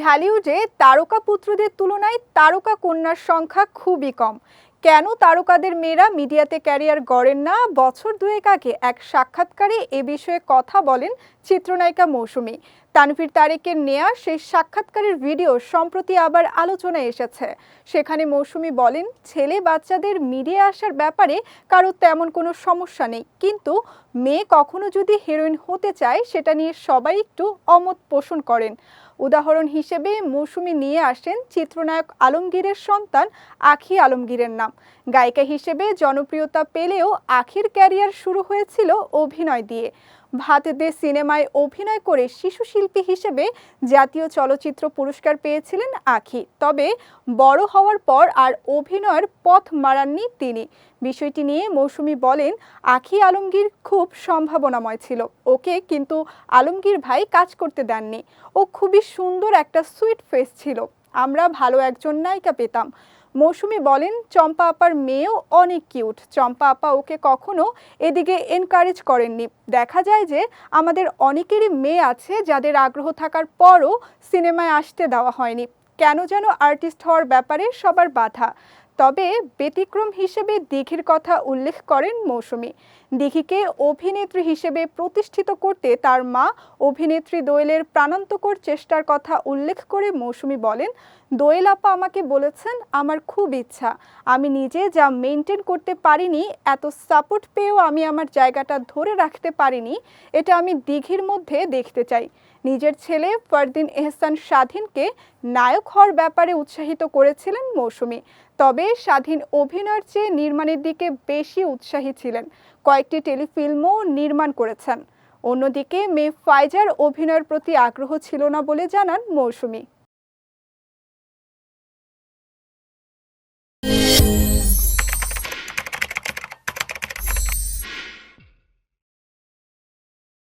ঢালিউডে তারকা পুত্রদের তুলনায় তারকা কন্যার সংখ্যা খুবই কম। কেন তারকাদের মেয়েরা মিডিয়াতে ক্যারিয়ার গড়েন না? বছর দুয়েক আগে এক সাক্ষাৎকারে এ বিষয়ে কথা বলেন চিত্রনায়িকা মৌসুমী। তানভীর তারেকের নেয়া সেই সাক্ষাৎকারের ভিডিও সম্প্রতি আবার আলোচনায় এসেছে। সেখানে মৌসুমী বলেন, ছেলে বাচ্চাদের মিডিয়া আসার ব্যাপারে কারও তেমন কোনো সমস্যা নেই। কিন্তু মেয়ে কখনো যদি হিরোইন হতে চায়, সেটা নিয়ে সবাই একটু অমত পোষণ করেন। উদাহরণ হিসেবে মৌসুমী নিয়ে আসেন চিত্রনায়ক আলমগীরের সন্তান আখি আলমগীরের নাম। গায়িকা হিসেবে জনপ্রিয়তা পেলেও আখির ক্যারিয়ার শুরু হয়েছিল অভিনয় দিয়ে। ভাত দে সিনেমায় অভিনয় করে শিশু শিল্পী হিসেবে জাতীয় চলচ্চিত্র পুরস্কার পেয়েছিলেন আখি। তবে বড় হওয়ার পর আর অভিনয়ের পথ মারাননি তিনি। বিষয়টি নিয়ে মৌসুমী বলেন, আখি আলমগীর খুব সম্ভাবনাময় ছিল। ওকে কিন্তু আলমগীর ভাই কাজ করতে দেননি। ও খুবই সুন্দর একটা সুইট ফেস ছিল। আমরা ভালো একজন নায়িকা পেতাম। মৌসুমী বলেন, চম্পা আপার মেয়েও অনেক কিউট। চম্পা আপা ওকে কখনো এদিকে এনকারেজ করেননি। দেখা যায় যে আমাদের অনেকেরই মেয়ে আছে যাদের আগ্রহ থাকার পরও সিনেমায় আসতে দেওয়া হয়নি। কেন যেন আর্টিস্ট হওয়ার ব্যাপারে সবার বাধা। তবে ব্যতিক্রম হিসেবে দিঘির কথা উল্লেখ করেন মৌসুমী। দিঘিকে অভিনেত্রী হিসেবে প্রতিষ্ঠিত করতে তার মা অভিনেত্রী দোয়েলের প্রাণান্তকর চেষ্টার কথা উল্লেখ করে মৌসুমী বলেন, দোয়েল আপা আমাকে বলেছেন, আমার খুব ইচ্ছা। আমি নিজে যা মেনটেন করতে পারিনি, এত সাপোর্ট পেয়েও আমি আমার জায়গাটা ধরে রাখতে পারিনি, এটা আমি দিঘির মধ্যে দেখতে চাই। নিজের ছেলে ফরদিন এহসান স্বাধীনকে নায়ক হওয়ার ব্যাপারে উৎসাহিত করেছিলেন মৌসুমি। তবে স্বাধীন অভিনয়ের চেয়ে নির্মাণের দিকে বেশি উৎসাহী ছিলেন। কয়েকটি টেলিফিল্মও নির্মাণ করেছেন। অন্যদিকে মেয়ে ফাইজার অভিনয়ের প্রতি আগ্রহ ছিল না বলে জানান মৌসুমী।